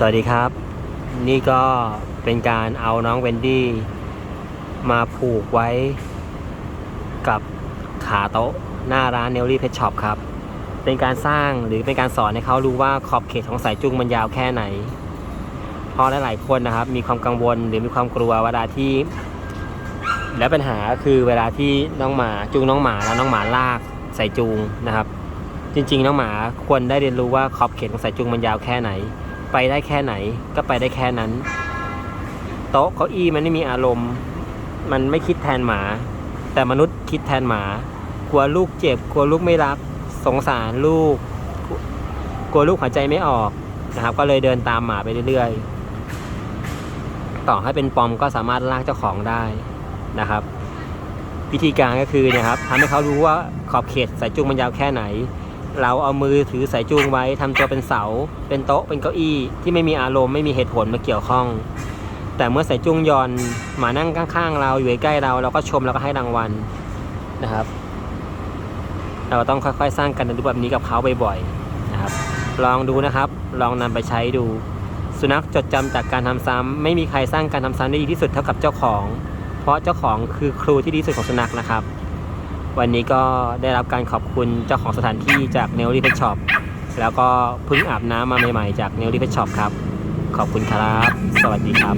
สวัสดีครับ นี่ก็เป็นการเอาน้องเวนดี้มาผูกไว้กับขาโต๊ะหน้าร้านเนลลี่เพชช็อปครับ เป็นการสร้างหรือเป็นการสอนให้เขารู้ว่าขอบเขตของสายจุงมันยาวแค่ไหน เพราะหลายๆคนนะครับ มีความกังวลหรือมีความกลัวเวลาที่ และปัญหาคือเวลาที่น้องหมาจูงน้องหมาแล้วน้องหมาลากสายจูงนะครับ จริง ๆ น้องหมาควรได้เรียนรู้ว่าขอบเขตของสายจูงมันยาวแค่ไหน ไปได้แค่ไหน ก็ไปได้แค่นั้น โต๊ะเก้าอี้มันไม่มีอารมณ์ มันไม่คิดแทนหมา แต่มนุษย์คิดแทนหมา กลัวลูกเจ็บ กลัวลูกไม่รักสงสารลูก กลัวลูกหายใจไม่ออกนะครับ ก็เลยเดินตามหมาไปเรื่อยๆ ต่อให้เป็นปอมก็สามารถลากเจ้าของได้นะครับ วิธีการก็คือเนี่ยครับทำให้เขารู้ว่าขอบเขตสายจูงมันยาวแค่ไหน เราเอามือถือสายจูงไว้ทำตัวเป็นเสา เป็นโต๊ะเป็นเก้าอี้ที่ไม่มีอารมณ์ไม่มีเหตุผลมาเกี่ยวข้อง แต่เมื่อสายจูงย่อนมานั่งข้างๆ เราอยู่ใกล้เราเราก็ชมแล้วก็ให้รางวัลนะครับ เราต้องค่อยๆ สร้างกันในรูปแบบนี้กับเขาบ่อยๆนะครับ ลองดูนะครับ ลองนำไปใช้ดู สุนัขจดจำจากการทำซ้ำไม่มีใครสร้างการทำซ้ำได้ดีที่สุดเท่ากับเจ้าของ เพราะเจ้าของคือครูที่ดีที่สุดของสุนัขนะครับ วันนี้ก็ได้รับการขอบคุณเจ้าของสถานที่จากเนลลี่เพชช็อปแล้วก็เพิ่งอาบน้ำมาใหม่ๆจากเนลลี่เพชช็อปครับ ขอบคุณครับ สวัสดีครับ